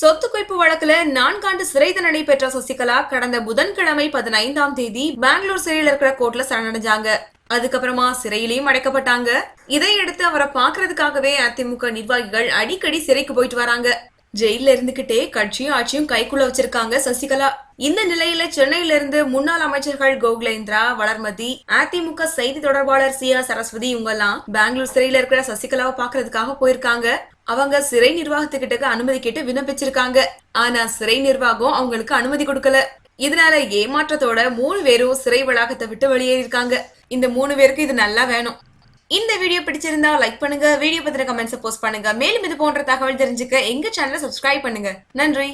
சொத்து குவிப்பு வழக்குல நான்காண்டு சிறை தண்டனை பெற்ற சசிகலா கடந்த புதன்கிழமை பதினைந்தாம் தேதி பெங்களூர் சிறையில் இருக்கிற கோர்ட்ல சரணடைஞ்சாங்க. அதுக்கப்புறமா சிறையிலையும் அடைக்கப்பட்டாங்க. இதையடுத்து அவரை பாக்குறதுக்காகவே அதிமுக நிர்வாகிகள் அடிக்கடி சிறைக்கு போயிட்டு வராங்க. ஜெயில இருந்துகிட்டே கட்சியும் ஆட்சியும் கைக்குள்ள வச்சிருக்காங்க சசிகலா. இந்த நிலையில சென்னையில இருந்து முன்னாள் அமைச்சர்கள் கோகுலேந்திரா வளர்மதி அதிமுக செய்தி தொடர்பாளர் சி ஆர் சரஸ்வதி இவங்க எல்லாம் பெங்களூர் சிறையில இருக்கிற சசிகலாவை பாக்குறதுக்காக போயிருக்காங்க. அவங்க சிறை நிர்வாகத்துக்கிட்ட அனுமதி கேட்டு விண்ணப்பிச்சிருக்காங்க. ஆனா சிறை நிர்வாகம் அவங்களுக்கு அனுமதி கொடுக்கல. இதனால ஏமாற்றத்தோட மூணு பேரும் சிறை வளாகத்தை விட்டு வெளியேறியிருக்காங்க. இந்த மூணு பேருக்கு இது நல்லா வேணும். இந்த வீடியோ பிடிச்சிருந்தா லைக் பண்ணுங்க வீடியோ பத்தின கமெண்ட்ஸ் போஸ்ட் பண்ணுங்க. மேலும் இது போன்ற தகவல் தெரிஞ்சுக்க எங்க சேனலை சப்ஸ்கிரைப் பண்ணுங்க. நன்றி.